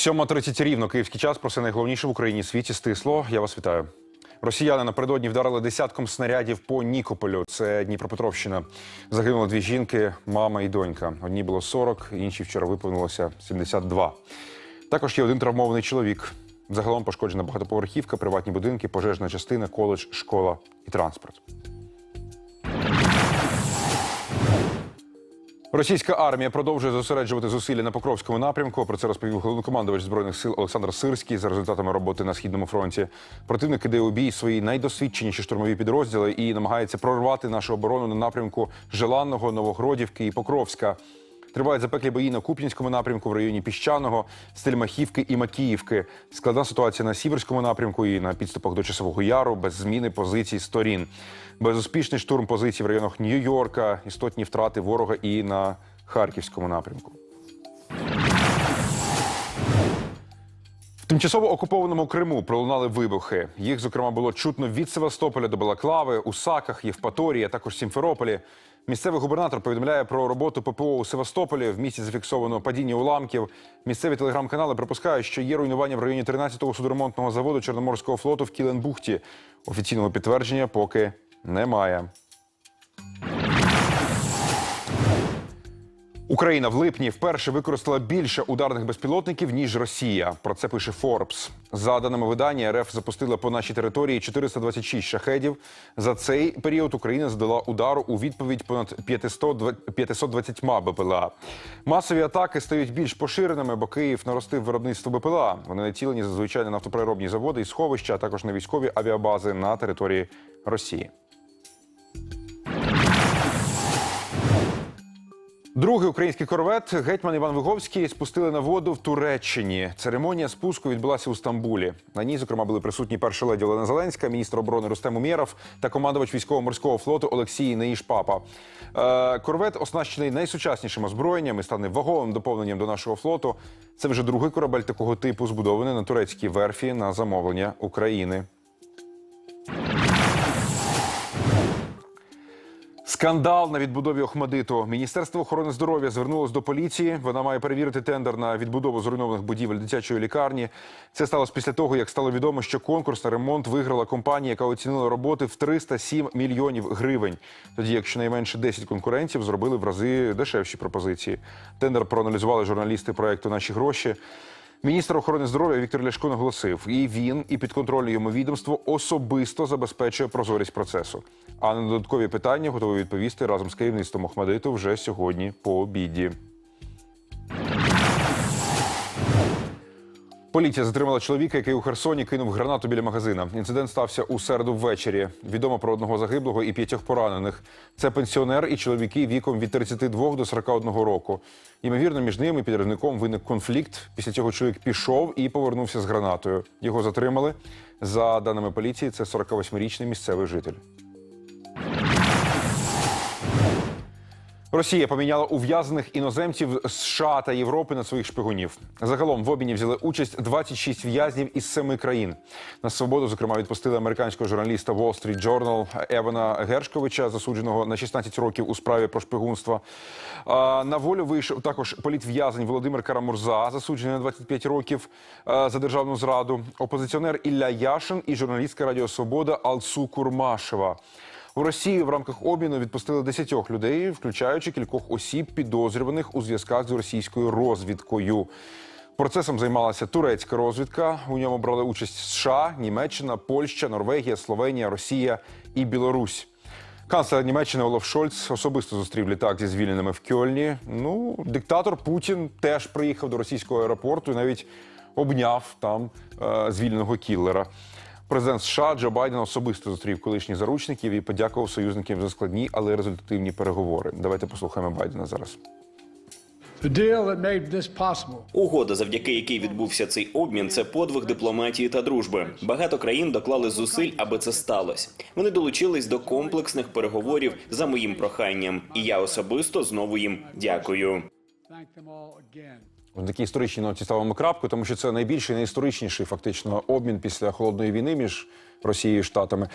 7.30 рівно київський час. Про все найголовніше в Україні світі стисло. Я вас вітаю. Росіяни напередодні вдарили десятком снарядів по Нікополю. Це Дніпропетровщина. Загинули дві жінки, мама і донька. Одній було 40, іншій вчора виповнилося 72. Також є один травмований чоловік. Загалом пошкоджена багатоповерхівка, приватні будинки, пожежна частина, коледж, школа і транспорт. Російська армія продовжує зосереджувати зусилля на Покровському напрямку. Про це розповів головнокомандувач збройних сил Олександр Сирський за результатами роботи на східному фронті. Противник іде у бій свої найдосвідченіші штурмові підрозділи і намагається прорвати нашу оборону на напрямку Желанного, Новогродівки і Покровська. Тривають запеклі бої на Куп'янському напрямку в районі Піщаного, Стельмахівки і Макіївки. Складна ситуація на Сіверському напрямку і на підступах до Часового Яру без зміни позицій сторін. Безуспішний штурм позицій в районах Нью-Йорка, істотні втрати ворога і на Харківському напрямку. Тимчасово окупованому Криму пролунали вибухи. Їх, зокрема, було чутно від Севастополя до Балаклави, у Саках, Євпаторії, а також Сімферополі. Місцевий губернатор повідомляє про роботу ППО у Севастополі. В місті зафіксовано падіння уламків. Місцеві телеграм-канали припускають, що є руйнування в районі 13-го судоремонтного заводу Чорноморського флоту в Кіленбухті. Офіційного підтвердження поки немає. Україна в липні вперше використала більше ударних безпілотників ніж Росія. Про це пише Forbes. За даними видання, РФ запустила по нашій території 426 шахедів. За цей період Україна здала удару у відповідь понад 500, 520 БПЛА. Масові атаки стають більш поширеними, бо Київ наростив виробництво БПЛА. Вони націлені зазвичай на нафтопереробні заводи і сховища, а також на військові авіабази на території Росії. Другий український корвет гетьман Іван Виговський спустили на воду в Туреччині. Церемонія спуску відбулася у Стамбулі. На ній, зокрема, були присутні перша леді Олена Зеленська, міністр оборони Рустем Умєров та командувач військово-морського флоту Олексій Неїш-Папа. Е, корвет оснащений найсучаснішим озброєнням і стане ваговим доповненням до нашого флоту. Це вже другий корабель такого типу, збудований на турецькій верфі на замовлення України. Скандал на відбудові Охмадиту. Міністерство охорони здоров'я звернулось до поліції. Вона має перевірити тендер на відбудову зруйнованих будівель дитячої лікарні. Це сталося після того, як стало відомо, що конкурс на ремонт виграла компанія, яка оцінила роботи в 307 мільйонів гривень. Тоді, як щонайменше 10 конкурентів зробили в рази дешевші пропозиції. Тендер проаналізували журналісти проекту Наші гроші. Міністр охорони здоров'я Віктор Ляшко наголосив, і він, і підконтрольне йому відомство особисто забезпечує прозорість процесу. А на додаткові питання готовий відповісти разом з керівництвом Охмадиту вже сьогодні по обіді. Поліція затримала чоловіка, який у Херсоні кинув гранату біля магазина. Інцидент стався у середу ввечері. Відомо про одного загиблого і п'ятьох поранених. Це пенсіонер і чоловіки віком від 32 до 41 року. Ймовірно, між ними підривником виник конфлікт. Після цього чоловік пішов і повернувся з гранатою. Його затримали. За даними поліції, це 48-річний місцевий житель. Росія поміняла ув'язнених іноземців з США та Європи на своїх шпигунів. Загалом в обміні взяли участь 26 в'язнів із семи країн. На свободу, зокрема, відпустили американського журналіста Wall Street Journal Евана Гершковича, засудженого на 16 років у справі про шпигунство. На волю вийшов також політв'язень Володимир Карамурза, засуджений на 25 років за державну зраду. Опозиціонер Ілля Яшин і журналістка Радіо Свобода Алсу Курмашева. У Росії в рамках обміну відпустили 10 людей, включаючи кількох осіб, підозрюваних у зв'язках з російською розвідкою. Процесом займалася турецька розвідка. У ньому брали участь США, Німеччина, Польща, Норвегія, Словенія, Росія і Білорусь. Канцлер Німеччини Олаф Шольц особисто зустрів літак зі звільненими в Кьольні. Ну, диктатор Путін теж приїхав до російського аеропорту і навіть обняв там е, звільненого кіллера. Президент США Джо Байден особисто зустрів колишніх заручників і подякував союзникам за складні, але результативні переговори. Давайте послухаємо Байдена зараз. Угода, завдяки якій відбувся цей обмін, це подвиг дипломатії та дружби. Багато країн доклали зусиль, аби це сталося. Вони долучились до комплексних переговорів за моїм проханням, і я особисто знову їм дякую. В такій історичній ноті ставимо крапку, тому що це найбільший, найісторичніший фактично обмін після холодної війни між Росією і Штатами.